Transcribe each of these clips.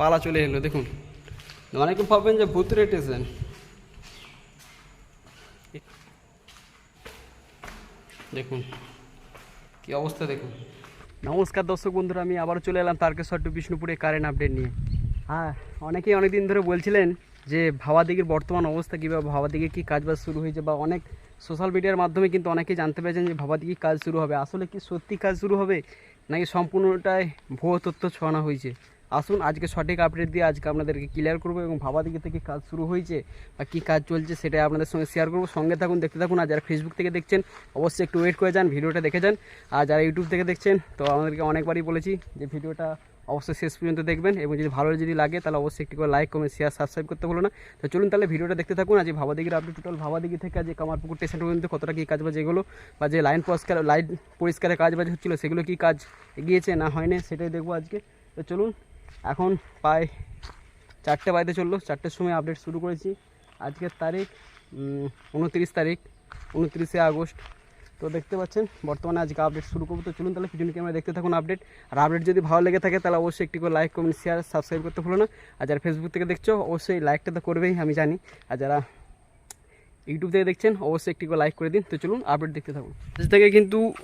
পালা চলে এলো, দেখুন। অনেকে ভাববেন যে ভূত রেটেছেন। দেখুন, কি অবস্থা দেখুন। নমস্কার দর্শক বন্ধুরা, আমি আবার চলে এলাম তারকেশ্বর টু বিষ্ণুপুরে কারেন্ট আপডেট নিয়ে। হ্যাঁ অনেকেই অনেক দিন ধরে বলছিলেন যে ভাবাদিগের বর্তমান অবস্থা কী বা ভাবাদিকে কী কাজবাজ শুরু হয়েছে বা অনেক সোশ্যাল মিডিয়ার মাধ্যমে কিন্তু অনেকেই জানতে পেরেছেন যে ভাবাদিকে কাজ শুরু হবে। আসলে কি সত্যি কাজ শুরু হবে নাকি সম্পূর্ণটাই ভুয়ো তথ্য ছড়ানো হয়েছে? আসুন, আজকে সঠিক আপডেট দিয়ে আজকে আপনাদেরকে ক্লিয়ার করব এবং ভাবাদিকে থেকে কাজ শুরু হয়েছে বা কী কাজ চলছে সেটাই আপনাদের সঙ্গে শেয়ার করব। সঙ্গে থাকুন, দেখতে থাকুন, আর যারা ফেসবুক থেকে দেখছেন, অবশ্যই একটু ওয়েট করে যান, ভিডিওটা দেখে যান। আর যারা ইউটিউব থেকে দেখছেন, তো আমাদেরকে অনেকবারই বলেছি যে ভিডিওটা অবশ্যই শেষ পর্যন্ত দেখবেন এবং যদি ভালো যদি লাগে, তাহলে অবশ্যই একটি করে লাইক কমেন্ট শেয়ার সাবস্ক্রাইব করতে ভুলো না। তো চলুন তাহলে ভিডিওটা দেখতে থাকুন। আজ ভাবাদিগির আপডেট টোটাল ভাবাদিগি থেকে আজ কামারপুকুর স্টেশন পর্যন্ত কতটা কী কাজ বাজ এগুলো বা যে লাইন পরিষ্কার লাইট পরিষ্কারের কাজ বাজ হচ্ছিল, সেগুলো কী কাজ এগিয়েছে না হয়নি, সেটাই দেখব আজকে। তো চলুন এখন প্রায় চারটে বাড়িতে চলল, চারটের সময় আপডেট শুরু করেছি। আজকের তারিখ উনত্রিশ তারিখ, উনত্রিশে আগস্ট। তো দেখতে পাচ্ছেন, বর্তমানে আজকে আপডেট শুরু করব। তো চলুন তাহলে ভিডিও ক্যামেরা দেখতে থাকুন আপডেট আর আপডেট যদি ভালো লেগে থাকে তাহলে অবশ্যই একটি করে লাইক কমেন্ট শেয়ার সাবস্ক্রাইব করতে ভুলো না। আর যারা ফেসবুক থেকে দেখছ, অবশ্যই লাইকটা তো করবেই, আমি জানি। আর যারা ইউটিউব থেকে দেখছেন, অবশ্যই একটি করে লাইক করে দিন। তো চলুন আপডেট দেখতে থাকুন। আজ থেকে কিন্তু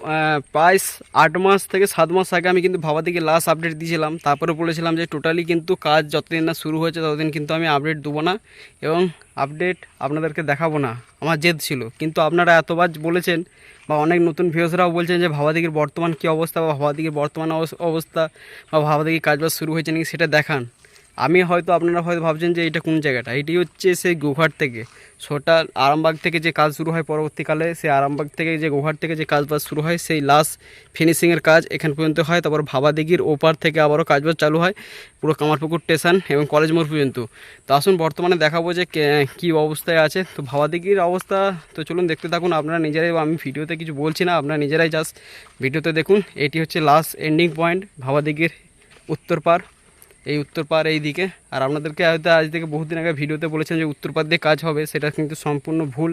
প্রায় আট মাস থেকে সাত মাস আগে আমি কিন্তু ভাবা থেকে লাস্ট আপডেট দিয়েছিলাম। তারপরে বলেছিলাম যে টোটালি কিন্তু কাজ যতদিন না শুরু হয়েছে, ততদিন কিন্তু আমি আপডেট দেবো না এবং আপডেট আপনাদেরকে দেখাবো না। আমার জেদ ছিল। কিন্তু আপনারা এতবার বলেছেন বা অনেক নতুন ভিউসরাও বলছেন যে ভাবাদিগির বর্তমান কী অবস্থা বা ভাবাদিগির বর্তমান অবস- অবস্থা বা ভাবাদিগির কাজবাজ শুরু হয়েছে নাকি সেটা দেখান। আমি হয়তো আপনারা হয়তো ভাবছেন যে এটা কোন জায়গাটা? এটি হচ্ছে সেই গোঘাট থেকে। সোটা আরামবাগ থেকে যে কাজ শুরু হয় পরবর্তীকালে, সেই আরামবাগ থেকে যে গোঘাট থেকে যে কাজবাজ শুরু হয়, সেই লাস্ট ফিনিশিংয়ের কাজ এখান পর্যন্ত হয়। তারপর ভাবাদিগির ওপার থেকে আবারও কাজবাজ চালু হয়, পুরো কামারপুকুর স্টেশন এবং কলেজ মোড় পর্যন্ত। তো আসুন বর্তমানে দেখাবো যে কে- অবস্থায় আছে। তো ভাবাদিগির অবস্থা, তো চলুন দেখতে থাকুন। আপনারা নিজেরাই, আমি ভিডিওতে কিছু বলছি না, আপনারা নিজেরাই জাস্ট ভিডিওতে দেখুন। এটি হচ্ছে লাস্ট এন্ডিং পয়েন্ট ভাবাদিগির উত্তর পার এই উত্তর পার এই দিকে আর আপনাদেরকে হয়তো আজ থেকে বহুদিন আগে ভিডিওতে বলেছেন যে উত্তর পার দিয়ে কাজ হবে, সেটা কিন্তু সম্পূর্ণ ভুল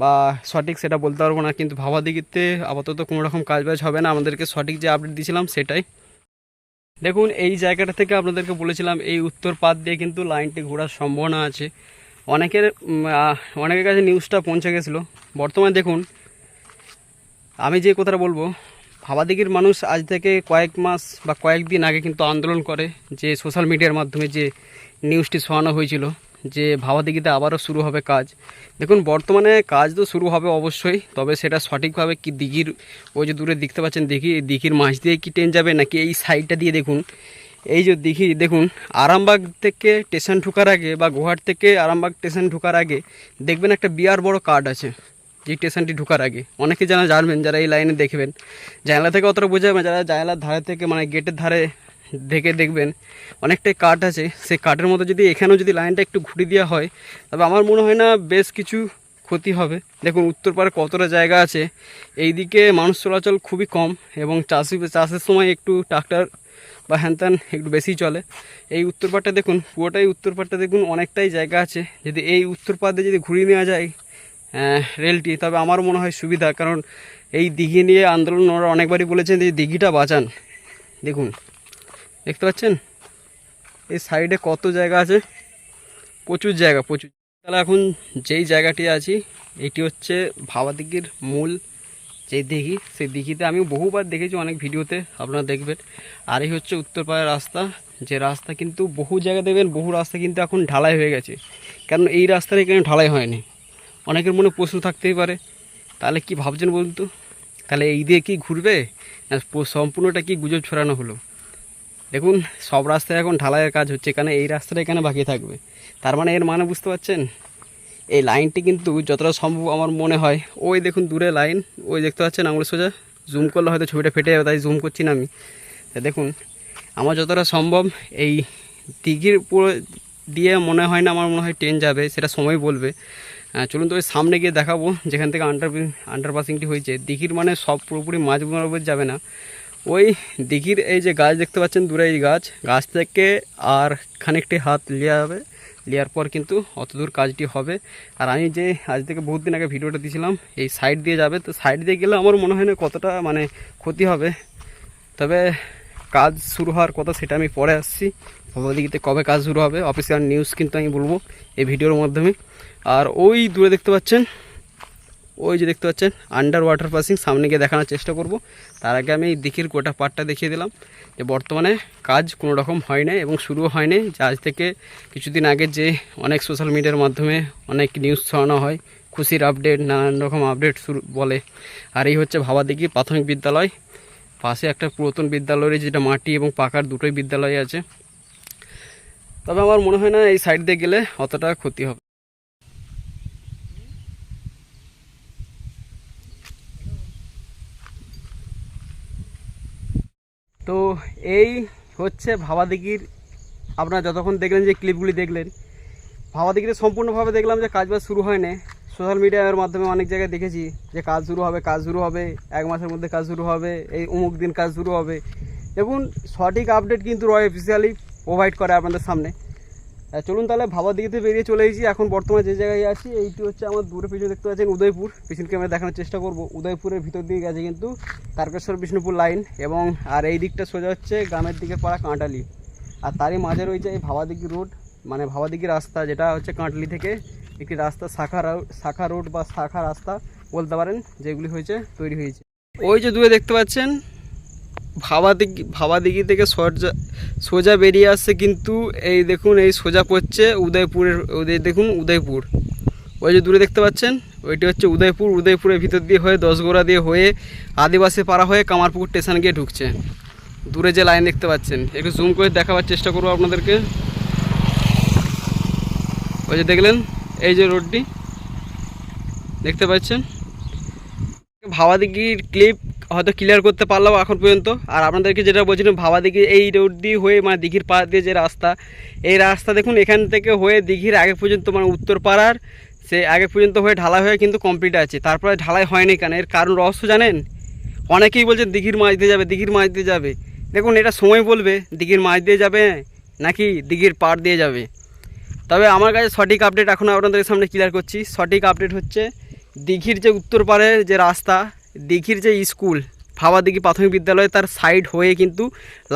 বা সঠিক সেটা বলতে পারব না, কিন্তু ভাবাদিগিতে আপাতত কোনো রকম কাজ বাজ হবে না। আমাদেরকে সঠিক যে আপডেট দিয়েছিলাম সেটাই। দেখুন, এই জায়গাটা থেকে আপনাদেরকে বলেছিলাম, এই উত্তর পাত দিয়ে কিন্তু লাইনটি ঘোরার সম্ভাবনা আছে। অনেকের অনেকের কাছে নিউজটা পৌঁছে গেছিল। বর্তমানে দেখুন, আমি যে কথাটা বলব ভাবাদিগির মানুষ আজ থেকে কয়েক মাস বা কয়েকদিন আগে কিন্তু আন্দোলন করে যে সোশ্যাল মিডিয়ার মাধ্যমে যে নিউজটি শোয়ানো হয়েছিল, যে ভাবাদিগিতে আবারও শুরু হবে কাজ। দেখুন, বর্তমানে কাজ তো শুরু হবে অবশ্যই, তবে সেটা সঠিকভাবে কি দিঘির, ওই যে দূরে দেখতে পাচ্ছেন এই দিঘির মাঝ দিয়ে কি ট্রেন যাবে, নাকি এই সাইডটা দিয়ে দেখুন। এই যে দিঘি, দেখুন, আরামবাগ থেকে স্টেশন ঢোকার আগে বা গুহাট থেকে আরামবাগ স্টেশন ঢোকার আগে দেখবেন একটা বিয়ার বড় কার্ড আছে। যে স্টেশনটি ঢোকার আগে। অনেকে যারা জানবেন, যারা এই লাইনে দেখবেন, জানলা থেকে অতটা বোঝা যাবে যারা জানলার ধারে থেকে মানে গেটের ধারে দেখে দেখবেন, অনেকটাই কাঠ আছে। সেই কাঠের মতো যদি এখানেও যদি লাইনটা একটু ঘুরিয়ে দেওয়া হয়, তবে আমার মনে হয় না বেশ কিছু ক্ষতি হবে। দেখুন, উত্তর পাড়ে কতটা জায়গা আছে, এইদিকে মানুষ চলাচল খুবই কম এবং চাষি, চাষের সময় একটু ট্রাক্টর বা হ্যানত্যান একটু বেশি চলে। এই উত্তর পাড়টা দেখুন, পুরোটাই উত্তর পাড়টা দেখুন, অনেকটাই জায়গা আছে। যদি এই উত্তর পাড় যদি ঘুরিয়ে নেওয়া যায় রেলটি, তবে আমার মনে হয় সুবিধা, কারণ এই দিঘি নিয়ে আন্দোলন ওরা অনেকবারই বলেছেন যে দিঘিটা বাঁচান। দেখুন, দেখতে পাচ্ছেন? এই সাইডে কত জায়গা আছে? প্রচুর জায়গা, প্রচুর। তাহলে এখন যেই জায়গাটি আছি, এটি হচ্ছে ভাবাদিঘির মূল যে দিঘি, সেই দিঘিতে আমি বহুবার দেখেছি, অনেক ভিডিওতে আপনারা দেখবেন। আর এই হচ্ছে উত্তরপাড়ার রাস্তা, যে রাস্তা কিন্তু বহু জায়গা দেখবেন, বহু রাস্তা কিন্তু এখন ঢালাই হয়ে গেছে। কারণ এই রাস্তাটা এখানে ঢালাই হয়নি। অনেকের মনে প্রশ্ন থাকতেই পারে। তাহলে কি ভাবছেন বলুন তো? তাহলে এই দিয়ে কি ঘুরবে? সম্পূর্ণটা কি গুজব ছড়ানো হলো? দেখুন, সব রাস্তায় এখন ঢালাইয়ের কাজ হচ্ছে। এখানে এই রাস্তাটা এখানে বাকি থাকবে। তার মানে এর মানে বুঝতে পারছেন? এই লাইনটি কিন্তু যতটা সম্ভব আমার মনে হয়, ওই দেখুন দূরে লাইন, ওই দেখতে পাচ্ছেন আঙুল সোজা। জুম করলে হয়তো ছবিটা ফেটে যাবে, তাই জুম করছি না আমি। দেখুন, আমার যতটা সম্ভব এই দিঘির পুরো দিয়ে মনে হয় না, আমার মনে হয় ট্রেন যাবে, সেটা সময় বলবে। চলুন তো ওই সামনে গিয়ে দেখাবো যেখান থেকে আন্ডার আন্ডারপাসিংটি হয়েছে। দিঘির মানে সব পুরোপুরি মাঝ বরাবর যাবে না। ওই দিঘির এই যে গাছ দেখতে পাচ্ছেন, দূরে এই গাছ। গাছ থেকে আর খানিকটি হাত লিয়া যাবে লিয়ার পর কিন্তু অত দূর কাজটি হবে। আর আমি যে আজ থেকে বহুত দিন আগে ভিডিওটা দিয়েছিলাম, এই সাইড দিয়ে যাবে। তো সাইড দিয়ে গেলে আমার মনে হয় না কতটা মানে ক্ষতি হবে। তবে কাজ শুরু হওয়ার কথা সেটা আমি পরে আসছি। ভবাদিঘিতে কবে কাজ শুরু হবে? অফিসিয়াল নিউজ কিন্তু আমি বলব এই ভিডিওর মাধ্যমে। আর ওই দূরে দেখতে পাচ্ছেন, ওই যে দেখতে পাচ্ছেন আন্ডার ওয়াটার পাসিং সামনে গিয়ে দেখানোর চেষ্টা করব। তার আগে আমি এই দিকের গোটা পার্টটা দেখিয়ে দিলাম যে বর্তমানে কাজ কোনো রকম হয় না এবং শুরুও হয়নি যে আজ থেকে কিছুদিন আগে যে অনেক সোশ্যাল মিডিয়ার মাধ্যমে অনেক নিউজ ছড়ানো হয়, খুশির আপডেট নানান রকম আপডেট শুরু বলে। আর এই হচ্ছে ভাবাদিঘি প্রাথমিক বিদ্যালয়। পাশে একটা পুরাতন বিদ্যালয় যেটা মাটি এবং পাকার দুটোই বিদ্যালয় আছে। তবে আমার মনে হয় না এই সাইড দিয়ে গেলে অতটা ক্ষতি হবে। তো এই হচ্ছে ভাবাদিঘির। আপনারা যতক্ষণ দেখলেন যে ক্লিপগুলি দেখলেন, ভাবাদিঘিতে সম্পূর্ণভাবে দেখলাম যে কাজবাজ শুরু হয়নি। সোশ্যাল মিডিয়ার মাধ্যমে অনেক জায়গায় দেখেছি যে কাজ শুরু হবে, কাজ শুরু হবে, এক মাসের মধ্যে কাজ শুরু হবে, এই অমুক দিন কাজ শুরু হবে। দেখুন, সঠিক আপডেট কিন্তু রয় অফিসিয়ালি প্রোভাইড করে আপনাদের সামনে। চলুন তাহলে ভাবাদিঘিতে বেরিয়ে চলে এসেছি। এখন বর্তমানে যে জায়গায় আছি, এইটি হচ্ছে আমার দূরে পিছনে দেখতে পাচ্ছেন উদয়পুর। পিছন ক্যামেরা দেখানোর চেষ্টা করব। উদয়পুরের ভিতর দিয়ে গেছে কিন্তু তারকেশ্বর বিষ্ণুপুর লাইন এবং আর এই দিকটা সোজা হচ্ছে গ্রামের দিকে পড়া কাঁটালি আর তারই মাঝে রয়েছে এই ভাবাদিঘি রোড মানে ভাবাদিঘি রাস্তা, যেটা হচ্ছে কাঁটলি থেকে একটি রাস্তা, শাখা শাখা রোড বা শাখা রাস্তা বলতে পারেন, যেগুলি হয়েছে, তৈরি হয়েছে। ওই যে দূরে দেখতে পাচ্ছেন ভাবাদিঘি ভাবাদিঘি থেকে সোজা সোজা বেরিয়ে আসছে কিন্তু এই দেখুন, এই সোজা পড়ছে উদয়পুরের ওদের দেখুন উদয়পুর। ওই যে দূরে দেখতে পাচ্ছেন? ওইটি হচ্ছে উদয়পুর। উদয়পুরের ভিতর দিয়ে হয়ে, দশগোড়া দিয়ে হয়ে আদিবাসী পাড়া হয়ে কামারপুকুর স্টেশন গিয়ে ঢুকছে। দূরে যে লাইন দেখতে পাচ্ছেন। একটু জুম করে দেখাবার চেষ্টা করব আপনাদেরকে। ওই যে দেখলেন? এই যে রোডটি। দেখতে পাচ্ছেন? ভাবাদিঘির ক্লিপ হয়তো ক্লিয়ার করতে পারলাম এখন পর্যন্ত। আর আপনাদেরকে যেটা বলছিলাম ভাবাদিঘি এই রোড দিয়ে হয়ে মানে দিঘির পাড় দিয়ে যে রাস্তা, এই রাস্তা দেখুন, এখান থেকে হয়ে দিঘির আগে পর্যন্ত মানে উত্তর পাড়ার সে আগে পর্যন্ত হয়ে ঢালাই হয়ে কিন্তু কমপ্লিট আছে। তারপরে ঢালাই হয়নি কেন? এর কারণ রহস্য জানেন? অনেকেই বলছেন দিঘির মাছ দিয়ে যাবে, দিঘির মাছ দিয়ে যাবে। দেখুন, এটা সময় বলবে, দিঘির মাছ দিয়ে যাবে নাকি দিঘির পাড় দিয়ে যাবে। তবে আমার কাছে সঠিক আপডেট এখন আপনাদের সামনে ক্লিয়ার করছি। সঠিক আপডেট হচ্ছে দিঘির যে উত্তর পাড়ের যে রাস্তা দিঘির যে স্কুল ভাবাদিঘি প্রাথমিক বিদ্যালয় তার সাইড হয়ে কিন্তু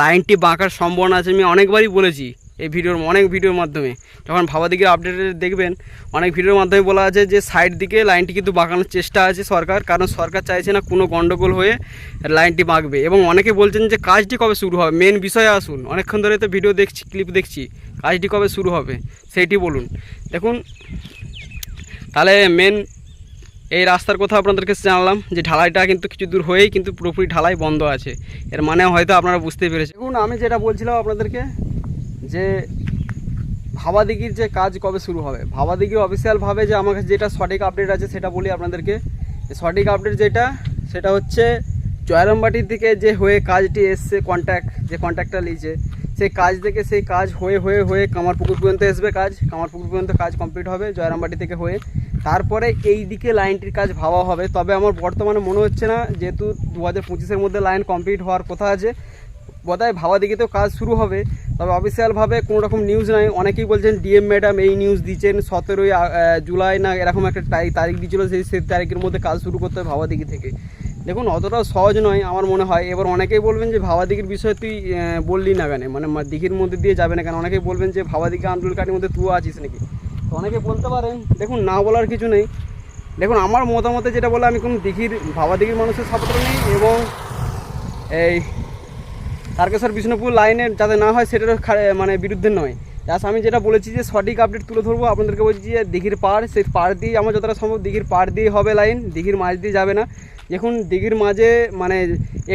লাইনটি বাঁকার সম্ভাবনা আছে। আমি অনেকবারই বলেছি এই ভিডিওর, অনেক ভিডিওর মাধ্যমে। যখন ভাবাদিঘির আপডেট দেখবেন, অনেক ভিডিওর মাধ্যমে বলা আছে যে সাইড দিকে লাইনটি কিন্তু বাঁকানোর চেষ্টা আছে সরকার, কারণ সরকার চাইছে না কোনো গণ্ডগোল হয়ে লাইনটি বাঁকবে। এবং অনেকে বলছেন যে কাজটি কবে শুরু হবে? মেন বিষয়ে আসুন। অনেকক্ষণ ধরে তো ভিডিও দেখছি ক্লিপ দেখছি। কাজটি কবে শুরু হবে? সেইটি বলুন। দেখুন, তাহলে মেন এই রাস্তার কথা আপনাদেরকে জানালাম যে ঢালাইটা কিন্তু কিছু দূর হয়েই কিন্তু পুরোপুরি ঢালাই বন্ধ আছে। এর মানে হয়তো আপনারা বুঝতে পেরেছেন। দেখুন, আমি যেটা বলছিলাম আপনাদেরকে যে ভাবাদিঘির যে কাজ কবে শুরু হবে। ভাবাদিঘির অফিসিয়ালভাবে যে আমার কাছে যেটা সঠিক আপডেট আছে সেটা বলি আপনাদেরকে। সঠিক আপডেট যেটা, সেটা হচ্ছে জয়রামবাটির থেকে যে হয়ে কাজটি এসছে কন্ট্যাক্ট যে কন্ট্যাক্টটা নিয়েছে সেই কাজ থেকে সেই কাজ হয়ে হয়ে হয়ে কামারপুকুর পর্যন্ত আসবে কাজ। কামারপুকুর পর্যন্ত কাজ কমপ্লিট হবে, জয়রামবাটি থেকে হয়ে। তারপরে এই দিকে লাইনটির কাজ ভাবা হবে। তবে আমার বর্তমানে মনে হচ্ছে না, যেহেতু দু হাজার পঁচিশের মধ্যে লাইন কমপ্লিট হওয়ার কথা আছে বোধহয় ভাবা দিকে তো কাজ শুরু হবে। তবে অফিসিয়ালভাবে কোনো রকম নিউজ নাই। অনেকেই বলছেন, ডিএম ম্যাডাম এই নিউজ দিচ্ছেন, সতেরোই জুলাই না এরকম একটা তারিখ দিয়েছিল, সেই সেই তারিখের মধ্যে কাজ শুরু করতে হবে ভাবাদিঘি থেকে। দেখুন অতটাও সহজ নয় আমার মনে হয়। এবার অনেকেই বলবেন যে ভাবাদিঘির বিষয়ে তুই বললি না কেন? মানে দিঘির মধ্যে দিয়ে যাবে না কেন? অনেকেই বলবেন যে ভাবাদিঘি আন্দোলন কার্ডের মধ্যে তুইও আছিস নাকি? তো অনেকে বলতে পারেন, দেখুন, না বলার কিছু নেই। দেখুন, আমার মতামতে যেটা বলে আমি কোনো দিঘির ভাবাদিঘির মানুষের সাপোর্ট নেই এবং এই তারকেশ্বর, বিষ্ণুপুর লাইনে যাতে না হয় সেটারও খা- মানে বিরুদ্ধে নয়। জাস্ট আমি যেটা বলেছি যে, সঠিক আপডেট তুলে ধরবো। আপনাদেরকে বলছি যে, দিঘির পাড়, সেই পাড় দিয়ে আমার যতটা সম্ভব দিঘির পাড় দিয়ে হবে লাইন দিঘির মাঝ দিয়ে যাবে না। দেখুন, দিঘির মাঝে মানে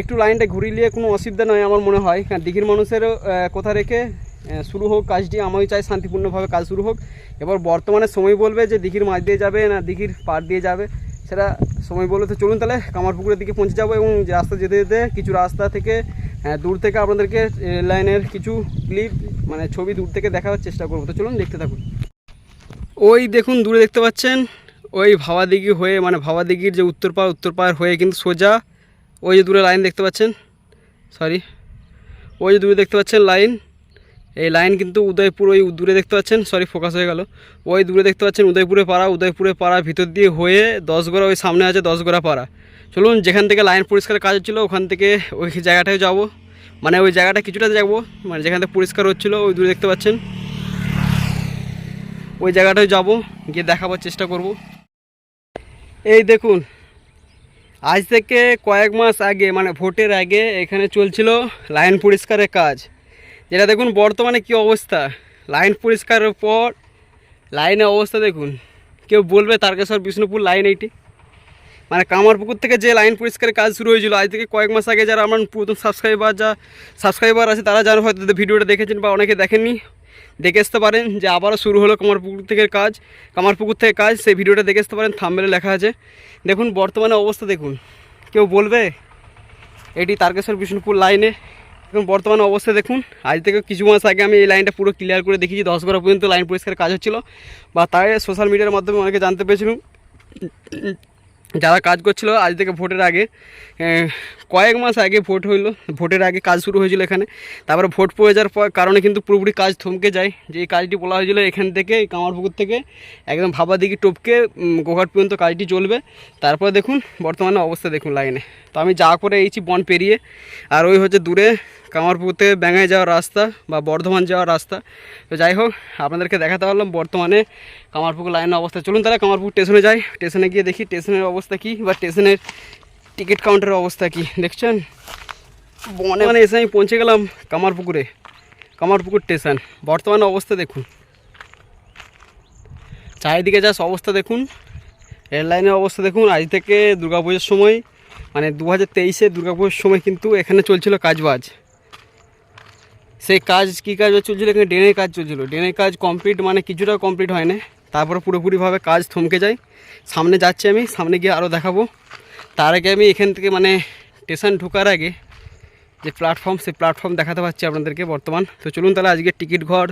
একটু লাইনটা ঘুরিয়ে কোনো অসুবিধা নয় আমার মনে হয়। কারণ দিঘির মানুষেরও কথা রেখে শুরু হোক কাজটি, আমিও চাই শান্তিপূর্ণভাবে কাজ শুরু হোক। এবার বর্তমানে সময় বলবে যে দিঘির মাঝ দিয়ে যাবে না দিঘির পাড় দিয়ে যাবে, সেটা সময় বলবে তো চলুন তাহলে। কামারপুকুরের দিকে পৌঁছে যাব এবং রাস্তা যেতে যেতে কিছু রাস্তা থেকে হ্যাঁ দূর থেকে আপনাদেরকে লাইনের কিছু ক্লিপ মানে ছবি দূর থেকে দেখাবার চেষ্টা করব। তো চলুন দেখতে থাকুন। ওই দেখুন, দূরে দেখতে পাচ্ছেন ওই ভাবাদিঘি হয়ে মানে ভাবাদিঘির যে উত্তর পাড় উত্তর পাড় হয়ে কিন্তু সোজা ওই যে দূরে লাইন দেখতে পাচ্ছেন? সরি ওই যে দূরে দেখতে পাচ্ছেন লাইন এই লাইন কিন্তু উদয়পুর, ওই দূরে দেখতে পাচ্ছেন? সরি ফোকাস হয়ে গেল। ওই দূরে দেখতে পাচ্ছেন উদয়পুরে পাড়া উদয়পুরে পাড়া ভিতর দিয়ে হয়ে দশগড়া ওই সামনে আছে দশগড়া পাড়া। চলুন, যেখান থেকে লাইন পরিষ্কার কাজ হচ্ছিল, ওখান থেকে ওই জায়গাটায় যাব। মানে ওই জায়গাটা কিছুটা যাব মানে যেখান থেকে পরিষ্কার হচ্ছিল, ওই দূরে দেখতে পাচ্ছেন। ওই জায়গাটায় যাব, গিয়ে দেখাবার চেষ্টা করব। এই দেখুন, আজ থেকে কয়েক মাস আগে মানে ভোটের আগে এখানে চলছিল লাইন পরিষ্কারের কাজ। যেটা দেখুন, বর্তমানে কি অবস্থা? লাইন পরিষ্কারের পর লাইনের অবস্থা দেখুন। কেউ বলবে তারকেশ্বর, বিষ্ণুপুর লাইন এইটি? মানে কামারপুকুর থেকে যে লাইন পরিষ্কারের কাজ শুরু হয়েছিল, আজ থেকে কয়েক মাস আগে যারা আমার প্রথম সাবস্ক্রাইবার যা সাবস্ক্রাইবার আছে, তারা যারা হয়তো ভিডিওটা দেখেছেন বা অনেকে দেখেননি দেখে আসতে পারেন যে আবারও শুরু হলো কামারপুকুর থেকে কাজ। কামারপুকুর থেকে কাজ, সেই ভিডিওটা দেখে আসতে পারেন, থাম্বেলে লেখা আছে। দেখুন, বর্তমানে অবস্থা দেখুন। কেউ বলবে, এটি তারকেশ্বর বিষ্ণুপুর লাইনে। এখন বর্তমানে অবস্থা দেখুন। আজ থেকে কিছু মাস আগে আমি এই লাইনটা পুরো ক্লিয়ার করে দেখিয়েছি, দশ বারো পর্যন্ত লাইন পরিষ্কার কাজ হচ্ছিল। বা তাই সোশ্যাল মিডিয়ার মাধ্যমে অনেকে জানতে পেরেছিলাম। যারা কাজ করছিল আজ থেকে ভোটের আগে কয়েক মাস আগে ভোট হইল, ভোটের আগে কাজ শুরু হয়েছিল এখানে। তারপরে ভোট পড়ে যাওয়ার পর কারণে কিন্তু পুরোপুরি কাজ থমকে যায়। যে এই কাজটি বলা হয়েছিল এখান থেকে কামারপুকুর থেকে, একদম ভাবা দিকে টপকে গোঘাট পর্যন্ত কাজটি চলবে। তারপরে দেখুন, বর্তমানে অবস্থা দেখুন লাইনে। তো আমি যা করে এইছি বন পেরিয়ে, আর ওই হচ্ছে দূরে কামারপুকুর থেকে ব্যাঙ্গায় যাওয়ার রাস্তা বা বর্ধমান যাওয়ার রাস্তা। তো যাই হোক, আপনাদেরকে দেখাতে পারলাম বর্তমানে কামারপুকুর লাইনের অবস্থা। চলুন তাহলে কামারপুর স্টেশনে যাই। স্টেশনে গিয়ে দেখি স্টেশনের অবস্থা কী বা স্টেশনের টিকিট কাউন্টারের অবস্থা কী। দেখছেন? বনে মানে এসে আমি পৌঁছে গেলাম কামারপুকুরে, কামারপুকুর স্টেশন। বর্তমানে অবস্থা দেখুন। চারিদিকে যা অবস্থা দেখুন। রেল লাইনের অবস্থা দেখুন। আজ থেকে দুর্গাপুজোর সময় মানে দু হাজার তেইশে দুর্গাপুজোর সময় কিন্তু এখানে চলছিল কাজবাজ। সেই কাজ কী কাজ চলছিল এখানে ড্রেনের কাজ চলছিল। ড্রেনের কাজ কমপ্লিট মানে কিছুটা কমপ্লিট হয় না তারপরে পুরোপুরিভাবে কাজ থমকে যায়। সামনে যাচ্ছি আমি, সামনে গিয়ে আরও দেখাবো। তার আগে আমি এখান থেকে মানে স্টেশন ঢোকার আগে যে প্ল্যাটফর্ম সেই প্ল্যাটফর্ম দেখাতে পাচ্ছি আপনাদেরকে বর্তমান। তো চলুন তাহলে আজকে টিকিট ঘর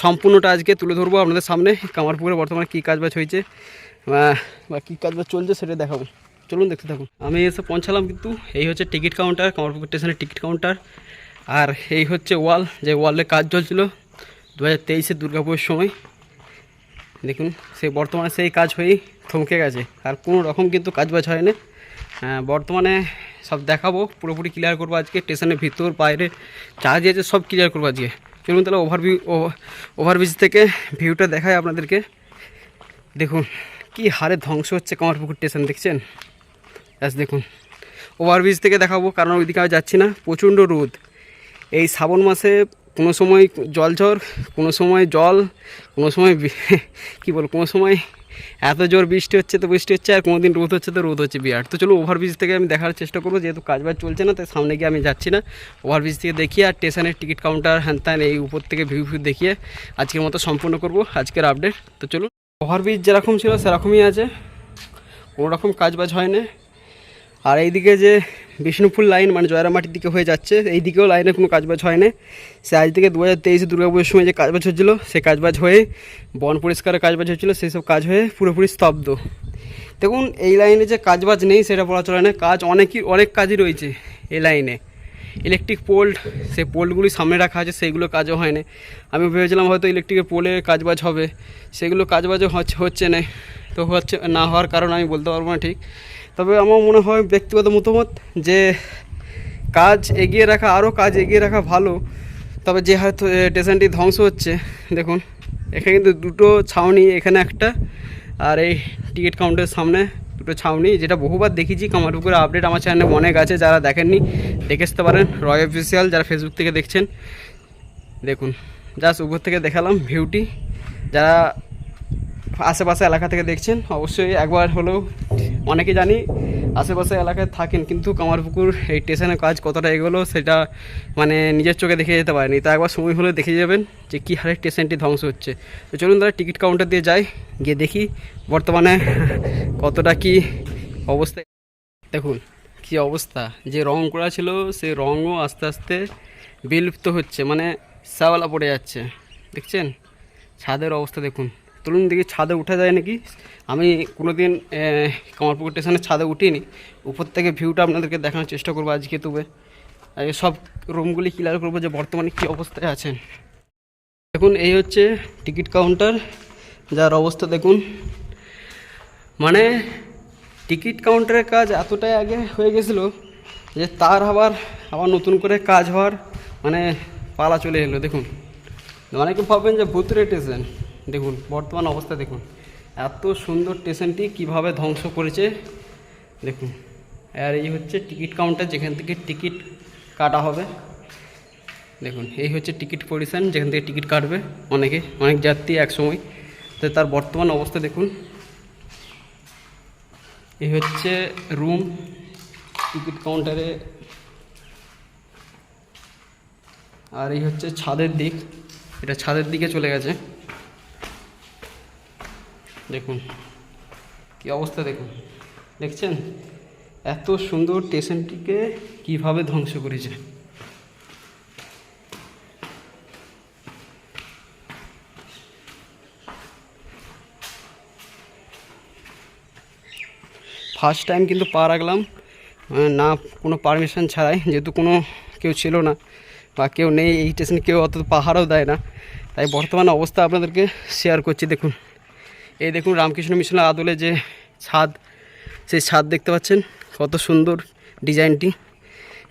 সম্পূর্ণটা আজকে তুলে ধরবো আপনাদের সামনে কামারপুকুরে বর্তমানে কী কাজবাজ হয়েছে, বা কী কাজবাজ চলছে সেটা দেখাবো। চলুন দেখতে থাকুন। আমি এসে পৌঁছালাম কিন্তু, এই হচ্ছে টিকিট কাউন্টার কামারপুকুর স্টেশনের টিকিট কাউন্টার আর এই হচ্ছে ওয়াল যে ওয়ালে কাজ চলছিল দু হাজার তেইশে দুর্গাপুরের সময়। দেখুন সেই বর্তমানে সেই কাজ হয়েই থমকে গেছে। আর কোনো রকম কিন্তু কাজবাজ হয় না হ্যাঁ, বর্তমানে সব দেখাবো পুরোপুরি ক্লিয়ার করব আজকে স্টেশনের ভিতর বাইরে যা দিয়েছে সব ক্লিয়ার করব আজকে। চলুন তাহলে ওভারভিউ ওভারব্রিজ থেকে ভিউটা দেখায় আপনাদেরকে। দেখুন কি হারে ধ্বংস হচ্ছে কামারপুকুর স্টেশন দেখছেন? ব্যাস দেখুন। ওভারব্রিজ থেকে দেখাবো কারণ ওইদিকে আমি যাচ্ছি না। প্রচণ্ড রোদ। এই শ্রাবণ মাসে কোনো সময় জল ঝড়, কোনো সময় জল, কোনো সময় কী বল কোনো সময় এত জোর বৃষ্টি হচ্ছে তো বৃষ্টি হচ্ছে, আর কোনো দিন রোদ হচ্ছে তো রোদ হচ্ছে বিরাট। তো চলো ওভারব্রিজ থেকে আমি দেখার চেষ্টা করব, যেহেতু কাজবাজ চলছে না, তাই সামনে গিয়ে আমি যাচ্ছি না। ওভারব্রিজ থেকে দেখি আর স্টেশনের টিকিট কাউন্টার হ্যান ত্যান এই উপর থেকে ভিউ ভিউ দেখিয়ে আজকের মতো সম্পূর্ণ করব, আজকের আপডেট তো চলুন ওভারব্রিজ যেরকম ছিল সেরকমই আছে, কোনো রকম কাজবাজ হয় না আর এইদিকে যে বিষ্ণুপুর লাইন মানে জয়রামাটির দিকে হয়ে যাচ্ছে। এই দিকেও লাইনে কোনো কাজবাজ হয় না সে আজ থেকে দু হাজার তেইশে দুর্গাপুজোর সময় যে কাজবাজ হচ্ছিল সে কাজবাজ হয়ে বন পরিষ্কারের কাজবাজ হচ্ছিল সেই সব কাজ হয়ে পুরোপুরি স্তব্ধ। দেখুন, এই লাইনে যে কাজবাজ নেই, সেটা বলা চলে না। কাজ অনেকই, অনেক কাজই রয়েছে এই লাইনে। ইলেকট্রিক পোল্ট সেই পোলগুলি সামনে রাখা আছে সেইগুলো কাজও হয় না আমি ভেবেছিলাম হয়তো ইলেকট্রিকের পোলে কাজবাজ হবে। সেগুলো কাজবাজও হচ্ছে হচ্ছে না, তো হচ্ছে না হওয়ার কারণ আমি বলতে পারব না ঠিক। তবে আমার মনে হয় ব্যক্তিগত মতামত যে কাজ এগিয়ে রাখা, আরও কাজ এগিয়ে রাখা ভালো। তবে যে হয়তো স্টেশনটি ধ্বংস হচ্ছে, দেখুন, এখানে কিন্তু দুটো ছাউনি, এখানে একটা, আর এই টিকিট কাউন্টারের সামনে দুটো ছাউনি, যেটা বহুবার দেখেছি কামারপুকুরের আপডেট আমার চ্যানেলে অনেক আছে, যারা দেখেননি, দেখে আসতে পারেন রয় অফিসিয়াল যারা ফেসবুক থেকে দেখছেন, দেখুন জাস্ট উপর থেকে দেখালাম ভিউটি যারা আশেপাশে এলাকা থেকে দেখছেন, অবশ্যই একবার হলেও অনেকে জানি আশেপাশে এলাকায় থাকেন, কিন্তু কামারপুকুর এই স্টেশনের কাজ কতটা এগোলো সেটা মানে নিজের চোখে দেখে যেতে পারেনি। তা একবার সময় হলে দেখে যাবেন যে কী হারে স্টেশনটি ধ্বংস হচ্ছে। তো চলুন তাহলে টিকিট কাউন্টার দিয়ে যাই, গিয়ে দেখি বর্তমানে কতটা কি অবস্থা। দেখুন, কি অবস্থা। যে রং করা ছিল, সেই রঙও আস্তে আস্তে বিলুপ্ত হচ্ছে মানে শ্যাওলা পড়ে যাচ্ছে। দেখছেন? ছাদের অবস্থা দেখুন। চলুন দেখি ছাদে উঠা যায় নাকি? আমি কোনো দিন কামারপুকুর স্টেশনের ছাদে উঠিনি। উপর থেকে ভিউটা আপনাদেরকে দেখানোর চেষ্টা করব আজকে তবে। সব রুমগুলি ক্লিয়ার করব যে বর্তমানে কী অবস্থায় আছেন। দেখুন, এই হচ্ছে টিকিট কাউন্টার যার অবস্থা দেখুন। মানে টিকিট কাউন্টারের কাজ এতটাই আগে হয়ে গেছিল যে তার আবার আবার নতুন করে কাজ হওয়ার মানে পালা চলে এলো। দেখুন, অনেকে ভাববেন যে ভূতুরে স্টেশন দেখুন, বর্তমান অবস্থা দেখুন। এত সুন্দর স্টেশনটি কীভাবে ধ্বংস করেছে, দেখুন। আর এই হচ্ছে টিকিট কাউন্টার, যেখান থেকে টিকিট কাটা হবে। দেখুন, এই হচ্ছে টিকিট পজিশন, যেখান থেকে টিকিট কাটবে অনেকে, অনেক যাত্রী একসময়। তো তার বর্তমান অবস্থা দেখুন। এই হচ্ছে রুম, টিকিট কাউন্টারে। আর এই হচ্ছে ছাদের দিক, এটা ছাদের দিকে চলে গেছে। দেখুন, কি অবস্থা দেখুন। দেখছেন? এত সুন্দর স্টেশনটিকে কীভাবে ধ্বংস করেছে। ফার্স্ট টাইম কিন্তু পা রাখলাম না কোনো পারমিশন ছাড়াই, যেহেতু কোনো কেউ ছিল না, বা কেউ নেই, এই স্টেশনে কেউ অত পাহাড়ও দেয় না, তাই বর্তমান অবস্থা আপনাদেরকে শেয়ার করছি, দেখুন। এই দেখুন রামকৃষ্ণ মিশনের আদলে যে ছাদ, সেই ছাদ দেখতে পাচ্ছেন, কত সুন্দর ডিজাইনটি।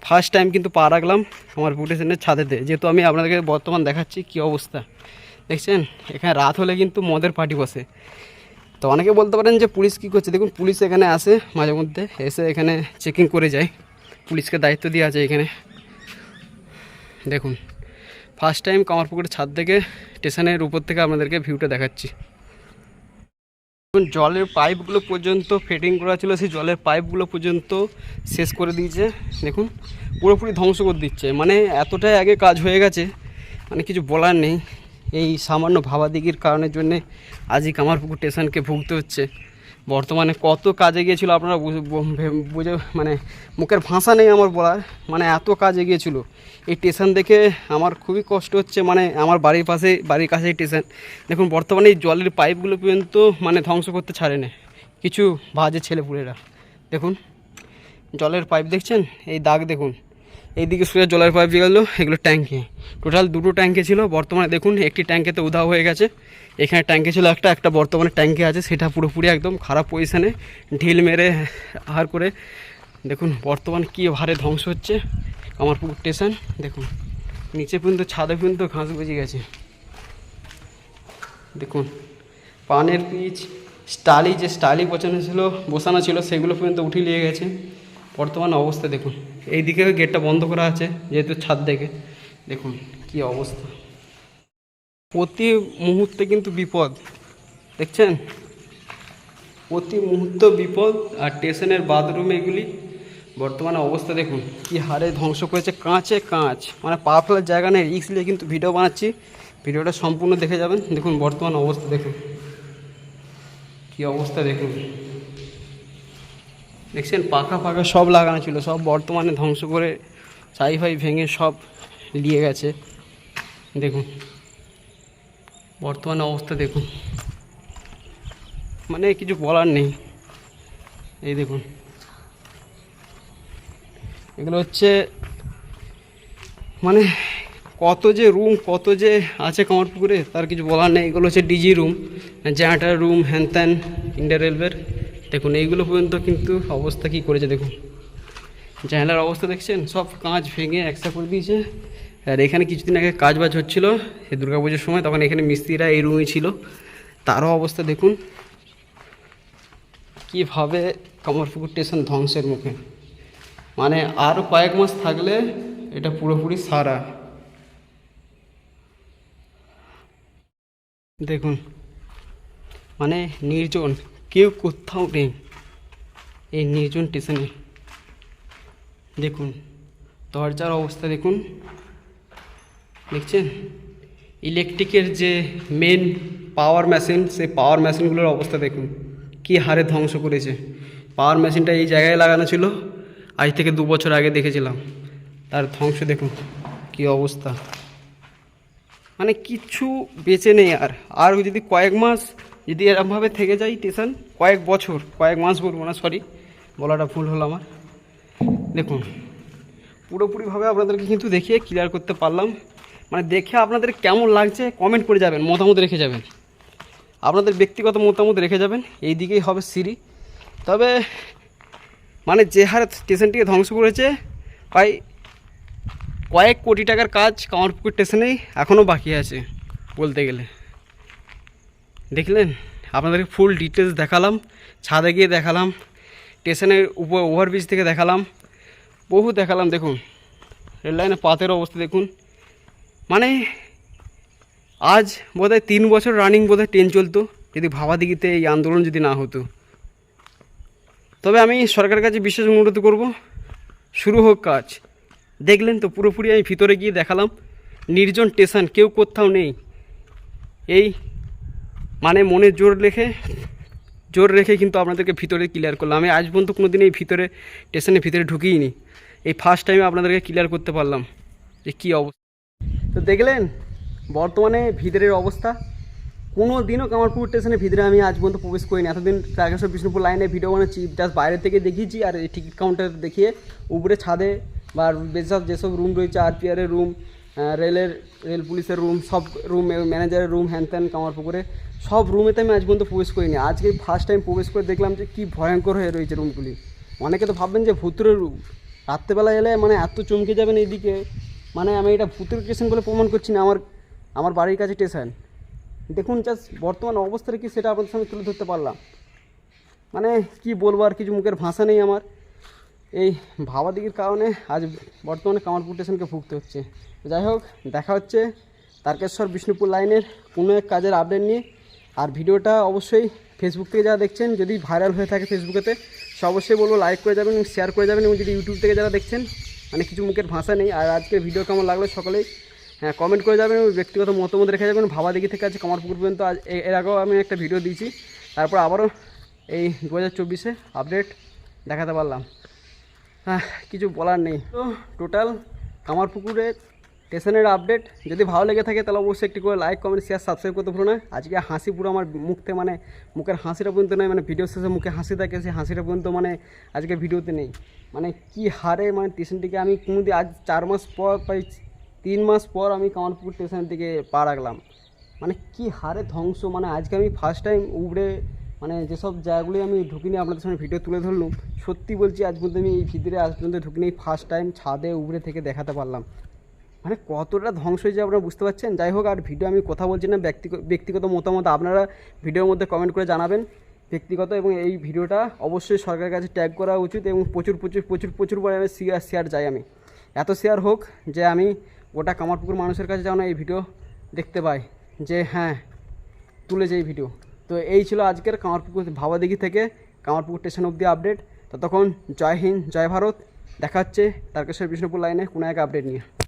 ফার্স্ট টাইম কিন্তু পা রাখলাম আমার স্টেশনের ছাদেতে যেহেতু আমি আপনাদেরকে বর্তমান দেখাচ্ছি কী অবস্থা। দেখছেন? এখানে রাত হলে কিন্তু মদের পার্টি বসে। তো অনেকে বলতে পারেন যে পুলিশ কী করছে? দেখুন, পুলিশ এখানে আসে মাঝে মধ্যে, এসে এখানে চেকিং করে যায়। পুলিশকে দায়িত্ব দিয়ে আছে এখানে। দেখুন ফার্স্ট টাইম কামারপুকুরের ছাদ থেকে স্টেশনের উপর থেকে আপনাদেরকে ভিউটা দেখাচ্ছি। দেখুন, জলের পাইপগুলো পর্যন্ত ফিটিং করা ছিল, সেই জলের পাইপগুলো পর্যন্ত শেষ করে দিয়েছে। দেখুন, পুরোপুরি ধ্বংস করে দিচ্ছে। মানে এতটাই আগে কাজ হয়ে গেছে মানে কিছু বলার নেই। এই সামান্য ভাবাদিগির কারণের জন্যে আজই কামারপুকুর স্টেশনকে ভুগতে হচ্ছে। বর্তমানে কত কাজে গিয়েছিল আপনারা বুঝে- মানে মুখের ভাষা নেই আমার বলার। মানে এত কাজে এগিয়েছিল এই স্টেশন দেখে আমার খুবই কষ্ট হচ্ছে। মানে আমার বাড়ির পাশে বাড়ির কাছে স্টেশন। দেখুন, বর্তমানে এই জলের পাইপগুলো পর্যন্ত মানে ধ্বংস করতে ছাড়ে না কিছু বাজে ছেলেপুলেরা। দেখুন, জলের পাইপ দেখছেন? এই দাগ দেখুন। এইদিকে সোজা জলের পাইপ গেলো, এগুলো ট্যাঙ্কি। টোটাল দুটো ট্যাঙ্কি ছিল, বর্তমানে দেখুন একটি ট্যাঙ্কেতে উধাও হয়ে গেছে। এখানে ট্যাঙ্কি ছিল একটা একটা বর্তমানে ট্যাঙ্কি আছে, সেটা পুরোপুরি একদম খারাপ পজিশানে ঢিল মেরে আহার করে। দেখুন বর্তমান কী ভারে ধ্বংস হচ্ছে কামারপুকুর স্টেশন দেখুন। নিচে পর্যন্ত, ছাদে পর্যন্ত ঘাস গজে গেছে। দেখুন, পানের পিচ স্টালি, যে স্টালি বসানো ছিল বসানো ছিল, সেগুলো পর্যন্ত উঠিয়ে নিয়ে গেছে। বর্তমান অবস্থা দেখুন। এই দিকে গেটটা বন্ধ করা আছে, যেহেতু ছাদ দেখে। দেখুন কি অবস্থা। প্রতি মুহূর্তে কিন্তু বিপদ, দেখছেন? প্রতি মুহূর্ত বিপদ, আর স্টেশনের বাথরুম এগুলি, বর্তমানে অবস্থা দেখুন, কি হারে ধ্বংস করেছে, কাঁচে কাঁচ। মানে পা ফেলার জায়গা নেই রিক্স নিয়ে কিন্তু ভিডিও বানাচ্ছি। ভিডিওটা সম্পূর্ণ দেখে যাবেন। দেখুন বর্তমান অবস্থা, দেখুন। কি অবস্থা, দেখুন। দেখছেন পাখা ফাঁকা সব লাগানো ছিল, সব বর্তমানে ধ্বংস করে সাই ফাই ভেঙে সব নিয়ে গেছে। দেখুন, বর্তমানে অবস্থা দেখুন। মানে কিছু বলার নেই। এই দেখুন। এগুলো হচ্ছে মানে কত যে রুম কত যে আছে কামারপুকুরে তার কিছু বলার নেই। এগুলো হচ্ছে ডিজি রুম জেনারেটার রুম হ্যান ত্যান ইন্ডিয়া রেলওয়ের দেখুন, এইগুলো পর্যন্ত কিন্তু অবস্থা কী করেছে দেখুন। জানলার অবস্থা দেখছেন, সব কাঁচ ভেঙে একসা করে দিয়েছে। আর এখানে কিছুদিন আগে কাজ বাজ হচ্ছিল দুর্গা পুজোর সময়, তখন এখানে মিস্ত্রিরা এই রুমে ছিল। তারও অবস্থা দেখুন। কীভাবে কামারপুকুর স্টেশন ধ্বংসের মুখে। মানে আর কয়েক মাস থাকলে এটা পুরোপুরি সারা। দেখুন মানে নির্জন। কেউ কোথাও নেই। এই নির্জন স্টেশনে। দেখুন, দরজার অবস্থা দেখুন। দেখছেন? ইলেকট্রিকের যে মেন পাওয়ার মেশিন সেই পাওয়ার মেশিনগুলোর অবস্থা দেখুন। কী হারে ধ্বংস করেছে। পাওয়ার মেশিনটা এই জায়গায় লাগানো ছিল, আজ থেকে দু বছর আগে দেখেছিলাম। তার ধ্বংস দেখুন, কী অবস্থা। মানে কিচ্ছু বেঁচে নেই আর। আর যদি কয়েক মাস যদি এরমভাবে থেকে যায় স্টেশন কয়েক বছর, কয়েক মাস বলব না সরি বলাটা ভুল হলো আমার। দেখুন, পুরোপুরিভাবে আপনাদেরকে কিন্তু দেখিয়ে ক্লিয়ার করতে পারলাম। মানে দেখে আপনাদের কেমন লাগছে কমেন্ট করে যাবেন, মতামত রেখে যাবেন। আপনাদের ব্যক্তিগত মতামত রেখে যাবেন, এই দিকেই হবে সিঁড়ি। তবে মানে যে হারে স্টেশনটিকে ধ্বংস করেছে, প্রায় কয়েক কোটি টাকার কাজ কামারপুকুর স্টেশনেই এখনও বাকি আছে, বলতে গেলে। দেখলেন? আপনাদেরকে ফুল ডিটেলস দেখালাম, ছাদে গিয়ে দেখালাম, স্টেশনের উপর ওভারব্রিজ থেকে দেখালাম, বহু দেখালাম, দেখুন। রেল লাইনে পাতের অবস্থা দেখুন। মানে আজ বোধহয় তিন বছর রানিং বোধহয় ট্রেন চলতো, যদি ভাবাদিঘিতে এই আন্দোলন যদি না হতো। তবে আমি সরকারের কাছে বিশেষ অনুরোধ করব, শুরু হোক কাজ। দেখলেন তো, পুরোপুরি আমি ভিতরে গিয়ে দেখালাম, নির্জন স্টেশন কেউ কোথাও নেই। এই মানে মনে জোর রেখে জোর রেখে কিন্তু আপনাদেরকে ভিতরে ক্লিয়ার করলাম। আমি আজ পর্যন্ত কোনো দিন এই ভিতরে স্টেশনের ভিতরে ঢুকিনি এই ফার্স্ট টাইমে আপনাদেরকে ক্লিয়ার করতে পারলাম যে কী অবস্থা। তো দেখলেন, বর্তমানে ভিতরের অবস্থা। কোনো দিনও কামারপুর স্টেশনের ভিতরে আমি আজ পর্যন্ত প্রবেশ করিনি। এতদিন টার্গেশ্বর বিষ্ণুপুর লাইনে ভিডিও বানাচ্ছি জাস্ট বাইরে থেকে দেখিয়েছি আর এই টিকিট কাউন্টার দেখিয়ে উপরে ছাদে বা বেসব যেসব রুম রয়েছে আরপিআরের রুম রেলের রেল পুলিশের রুম সব রুম ম্যানেজারের রুম হ্যান ত্যান কামারপুকুরে সব রুমেতে আমি আজ পর্যন্ত প্রবেশ করিনি। আজকে ফার্স্ট টাইম প্রবেশ করে দেখলাম যে কী ভয়ঙ্কর হয়ে রয়েছে রুমগুলি অনেকে তো ভাববেন যে ভূতুরের রুম রাত্রেবেলা এলে মানে এত চমকে যাবেন এইদিকে। মানে আমি এটা ভূতের স্টেশন বলে প্রমাণ করছি না, আমার আমার বাড়ির কাছে স্টেশন দেখুন জাস্ট বর্তমান অবস্থাটা কি সেটা আপনাদের সামনে তুলে ধরতে পারলাম। মানে কি বলব আর কিছু মুখের ভাষা নেই আমার। এই ভাবাদিগির কারণে আজ বর্তমানে কামারপুর স্টেশনকে ভুগতে হচ্ছে। যাই হোক, দেখা হচ্ছে তারকেশ্বর বিষ্ণুপুর লাইনের কোনো এক কাজের আপডেট নিয়ে। আর ভিডিওটা অবশ্যই ফেসবুক থেকে যারা দেখছেন, যদি ভাইরাল হয়ে থাকে ফেসবুকেতে সে অবশ্যই বলব লাইক করে যাবেন শেয়ার করে যাবেন, এবং যদি ইউটিউব থেকে যারা দেখছেন মানে কিছু মুখের ভাষা নেই, আর আজকের ভিডিও কেমন লাগল সকলেই হ্যাঁ কমেন্ট করে যাবেন এবং ব্যক্তিগত মতামত রেখে যাবেন ভাবা দেখি থেকে আছে কামারপুকুর পর্যন্ত আজ এর আগেও আমি একটা ভিডিও দিয়েছি, তারপর আবারও এই দু হাজার চব্বিশে আপডেট দেখাতে পারলাম। হ্যাঁ কিছু বলার নেই। তো টোটাল কামারপুকুরে স্টেশনের আপডেট যদি ভালো লেগে থাকে তাহলে অবশ্যই একটি করে লাইক, কমেন্ট শেয়ার সাবস্ক্রাইব করতে ভুলো না। আজকে হাসি পুরো আমার মুখতে মানে মুখের হাসিটা পর্যন্ত নয় মানে ভিডিও শেষে মুখে হাসি থাকে, সেই হাসিটা পর্যন্ত মানে আজকে ভিডিওতে নেই। মানে কি হারে মানে স্টেশনটিকে আমি কোনোদিন আজ চার মাস পর প্রায় তিন মাস পর আমি কামারপুকুর স্টেশনের দিকে পা রাখলাম। মানে কি হারে ধ্বংস মানে আজকে আমি ফার্স্ট টাইম উবড়ে মানে যেসব জায়গাগুলি আমি ঢুকিনি আপনাদের সামনে ভিডিও তুলে ধরলাম, সত্যি বলছি আজ পর্যন্ত আমি এই ভিতরে আজ পর্যন্ত ঢুকিনি ফার্স্ট টাইম ছাদে উবড়ে থেকে দেখাতে পারলাম। মানে কতটা ধ্বংস হয়েছে আপনারা বুঝতে পারছেন? যাই হোক, আর ভিডিও আমি কথা বলছি না ব্যক্তিগত মতামত আপনারা ভিডিওর মধ্যে কমেন্ট করে জানাবেন। ব্যক্তিগত এবং এই ভিডিওটা অবশ্যই সরকারের কাছে ট্যাগ করা উচিত এবং প্রচুর প্রচুর প্রচুর প্রচুর পরিমাণে শেয়ার শেয়ার যাই আমি। এত শেয়ার হোক যে আমি গোটা কামারপুকুর মানুষের কাছে যেন এই ভিডিও দেখতে পাই, যে হ্যাঁ তুলেছে এই ভিডিও। তো এই ছিল আজকের কামারপুকুর ভাবাদিঘি থেকে কামারপুকুর স্টেশন অবধি আপডেট ততক্ষণ জয় হিন্দ, জয় ভারত। দেখা হচ্ছে তারকেশ্বর বিষ্ণুপুর লাইনে কোনো এক আপডেট নিয়ে।